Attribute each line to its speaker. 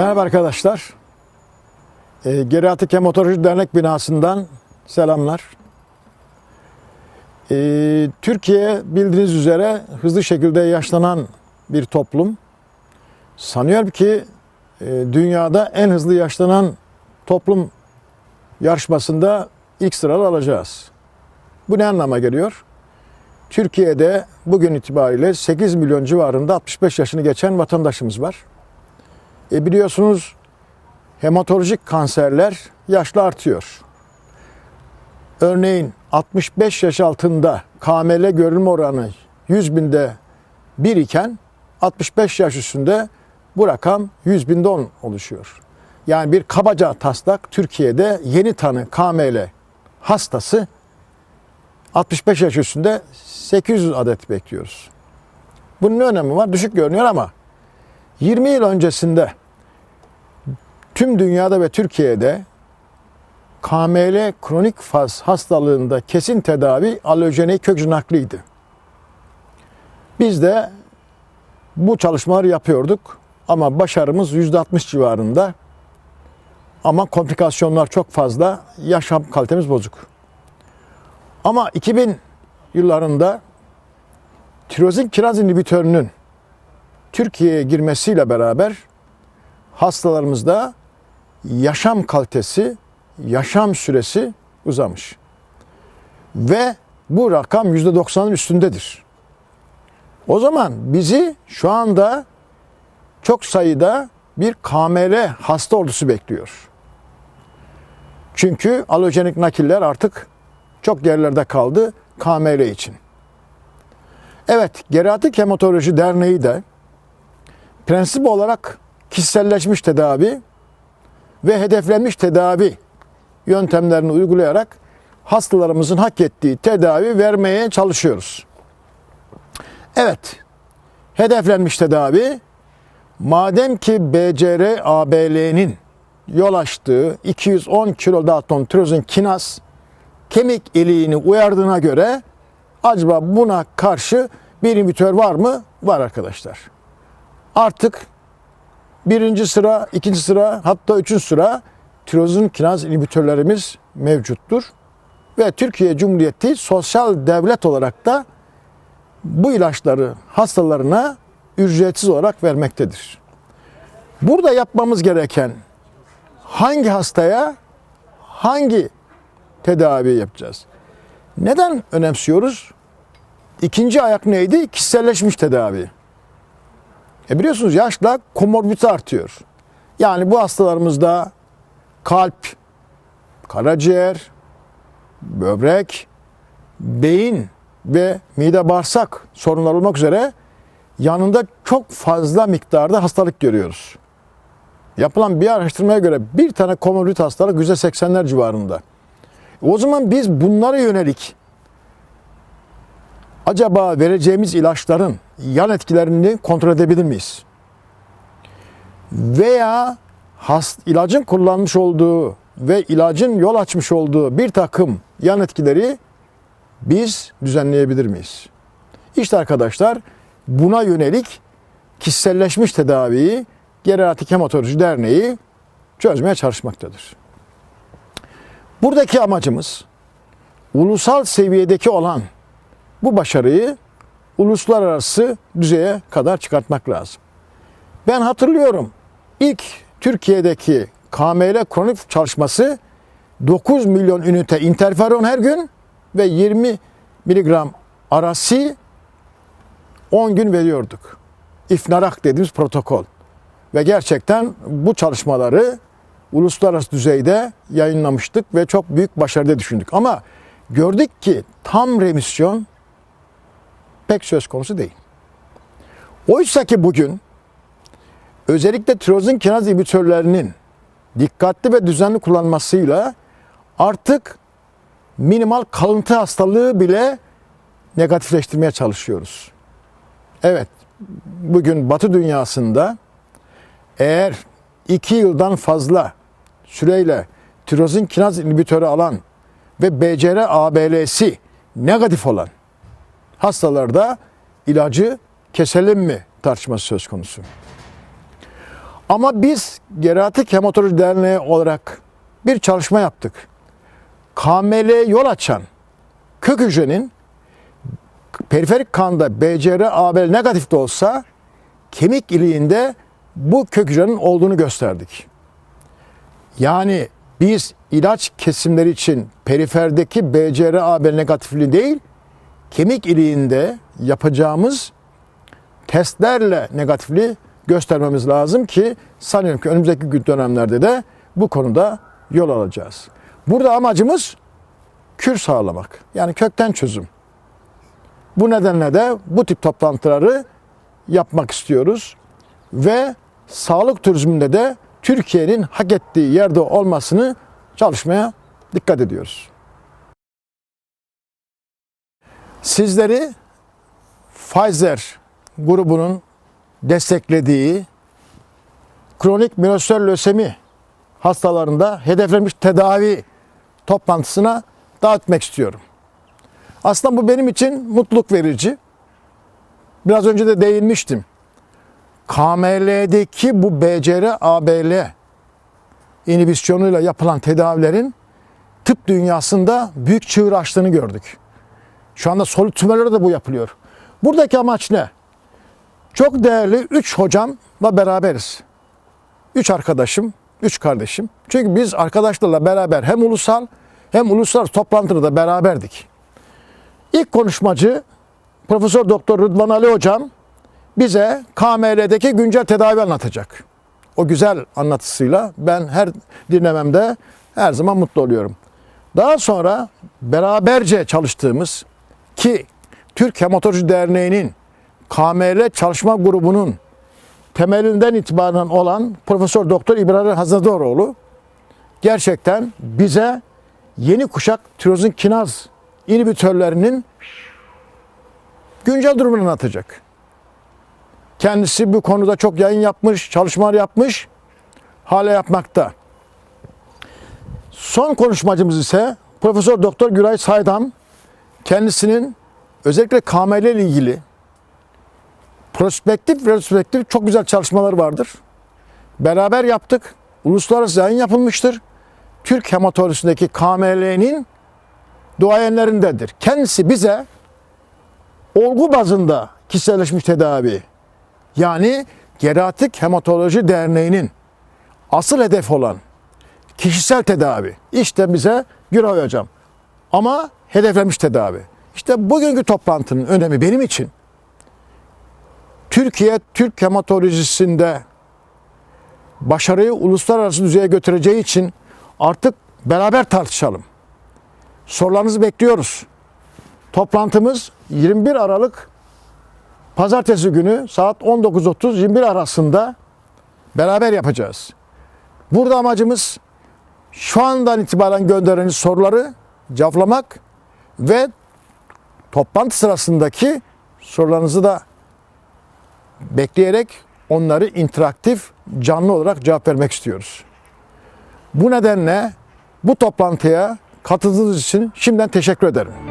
Speaker 1: Merhaba arkadaşlar. E, Geriatrik Hematoloji Dernek binasından selamlar. E, Türkiye bildiğiniz üzere hızlı şekilde yaşlanan bir toplum. Sanıyorum ki e, dünyada en hızlı yaşlanan toplum yarışmasında ilk sıralı alacağız. Bu ne anlama geliyor? Türkiye'de bugün itibariyle 8 milyon civarında 65 yaşını geçen vatandaşımız var. E biliyorsunuz hematolojik kanserler yaşla artıyor. Örneğin 65 yaş altında KML görülme oranı 100 binde 1 iken 65 yaş üstünde bu rakam 100 binde 10 oluşuyor. Yani bir kabaca taslak Türkiye'de yeni tanı KML hastası 65 yaş üstünde 800 adet bekliyoruz. Bunun ne önemi var? Düşük görünüyor ama 20 yıl öncesinde tüm dünyada ve Türkiye'de KML kronik faz hastalığında kesin tedavi alojenik kök nakliydi. Biz de bu çalışmaları yapıyorduk ama başarımız %60 civarında. Ama komplikasyonlar çok fazla, yaşam kalitemiz bozuk. Ama 2000 yıllarında tirozin kiraz inhibitörünün Türkiye'ye girmesiyle beraber hastalarımızda yaşam kalitesi, yaşam süresi uzamış. Ve bu rakam %90'ın üstündedir. O zaman bizi şu anda çok sayıda bir KML hasta ordusu bekliyor. Çünkü alojenik nakiller artık çok yerlerde kaldı KML için. Evet, Geriatrik Hematoloji Derneği de prensip olarak kişiselleşmiş tedavi ve hedeflenmiş tedavi yöntemlerini uygulayarak hastalarımızın hak ettiği tedavi vermeye çalışıyoruz. Evet, hedeflenmiş tedavi madem ki BCR ABL'nin yol açtığı 210 kilodalton tirozin kinaz kemik iliğini uyardığına göre acaba buna karşı bir inhibitör var mı? Var arkadaşlar. Artık birinci sıra, ikinci sıra hatta üçüncü sıra tirozin kinaz inhibitörlerimiz mevcuttur. Ve Türkiye Cumhuriyeti sosyal devlet olarak da bu ilaçları hastalarına ücretsiz olarak vermektedir. Burada yapmamız gereken hangi hastaya hangi tedavi yapacağız? Neden önemsiyoruz? İkinci ayak neydi? Kişiselleşmiş tedavi. E biliyorsunuz yaşla komorbidite artıyor. Yani bu hastalarımızda kalp, karaciğer, böbrek, beyin ve mide bağırsak sorunlar olmak üzere yanında çok fazla miktarda hastalık görüyoruz. Yapılan bir araştırmaya göre bir tane komorbid hastalık %80'ler civarında. O zaman biz bunlara yönelik acaba vereceğimiz ilaçların yan etkilerini kontrol edebilir miyiz? Veya hast, ilacın kullanmış olduğu ve ilacın yol açmış olduğu bir takım yan etkileri biz düzenleyebilir miyiz? İşte arkadaşlar buna yönelik kişiselleşmiş tedaviyi Geriatrik Hematoloji Derneği çözmeye çalışmaktadır. Buradaki amacımız ulusal seviyedeki olan bu başarıyı uluslararası düzeye kadar çıkartmak lazım. Ben hatırlıyorum ilk Türkiye'deki KML kronik çalışması 9 milyon ünite interferon her gün ve 20 miligram arası 10 gün veriyorduk. İfnarak dediğimiz protokol. Ve gerçekten bu çalışmaları uluslararası düzeyde yayınlamıştık ve çok büyük başarıda düşündük. Ama gördük ki tam remisyon pek söz konusu değil. Oysa ki bugün özellikle tirozin kinaz inhibitörlerinin dikkatli ve düzenli kullanmasıyla artık minimal kalıntı hastalığı bile negatifleştirmeye çalışıyoruz. Evet, bugün Batı dünyasında eğer 2 yıldan fazla süreyle tirozin kinaz inhibitörü alan ve BCR ABL'si negatif olan hastalarda ilacı keselim mi tartışması söz konusu. Ama biz Geriatrik Hematoloji Derneği olarak bir çalışma yaptık. KML'ye yol açan kök hücrenin periferik kanda BCR-ABL negatif de olsa kemik iliğinde bu kök hücrenin olduğunu gösterdik. Yani biz ilaç kesimleri için periferdeki BCR-ABL negatifliği değil, kemik iliğinde yapacağımız testlerle negatifliği göstermemiz lazım ki sanıyorum ki önümüzdeki dönemlerde de bu konuda yol alacağız. Burada amacımız kür sağlamak. Yani kökten çözüm. Bu nedenle de bu tip toplantıları yapmak istiyoruz ve sağlık turizminde de Türkiye'nin hak ettiği yerde olmasını çalışmaya dikkat ediyoruz. Sizleri Pfizer grubunun desteklediği kronik miyelosel lösemi hastalarında hedeflenmiş tedavi toplantısına dağıtmak istiyorum. Aslında bu benim için mutluluk verici. Biraz önce de değinmiştim. KML'deki bu BCR-ABL inhibisyonuyla yapılan tedavilerin tıp dünyasında büyük çığır açtığını gördük. Şu anda solid tümörlerde de bu yapılıyor. Buradaki amaç ne? Çok değerli 3 hocamla beraberiz. 3 arkadaşım, 3 kardeşim. Çünkü biz arkadaşlarla beraber hem ulusal hem uluslararası toplantıda beraberdik. İlk konuşmacı Profesör Doktor Rıdvan Ali hocam bize KML'deki güncel tedavi anlatacak. O güzel anlatısıyla ben her dinlememde her zaman mutlu oluyorum. Daha sonra beraberce çalıştığımız ki Türk Hematoloji Derneği'nin KML çalışma grubunun temelinden itibaren olan Profesör Doktor İbrahim Hazadoroğlu gerçekten bize yeni kuşak tirozin kinaz inhibitörlerinin güncel durumunu anlatacak. Kendisi bu konuda çok yayın yapmış, çalışmalar yapmış, hala yapmakta. Son konuşmacımız ise Profesör Doktor Güray Saydam. Kendisinin özellikle KML ile ilgili prospektif ve retrospektif çok güzel çalışmalar vardır. Beraber yaptık. Uluslararası yayın yapılmıştır. Türk hematolojisindeki KML'nin duayenlerindendir. Kendisi bize olgu bazında kişiselleşmiş tedavi yani Geriatrik Hematoloji Derneği'nin asıl hedef olan kişisel tedavi işte bize Güray Hocam. Ama hedeflenmiş tedavi. İşte bugünkü toplantının önemi benim için Türkiye Türk hematolojisinde başarıyı uluslararası düzeye götüreceği için artık beraber tartışalım. Sorularınızı bekliyoruz. Toplantımız 21 Aralık Pazartesi günü saat 19.30-21 arasında beraber yapacağız. Burada amacımız şu andan itibaren gönderdiğiniz soruları cevaplamak ve toplantı sırasındaki sorularınızı da bekleyerek onları interaktif, canlı olarak cevap vermek istiyoruz. Bu nedenle bu toplantıya katıldığınız için şimdiden teşekkür ederim.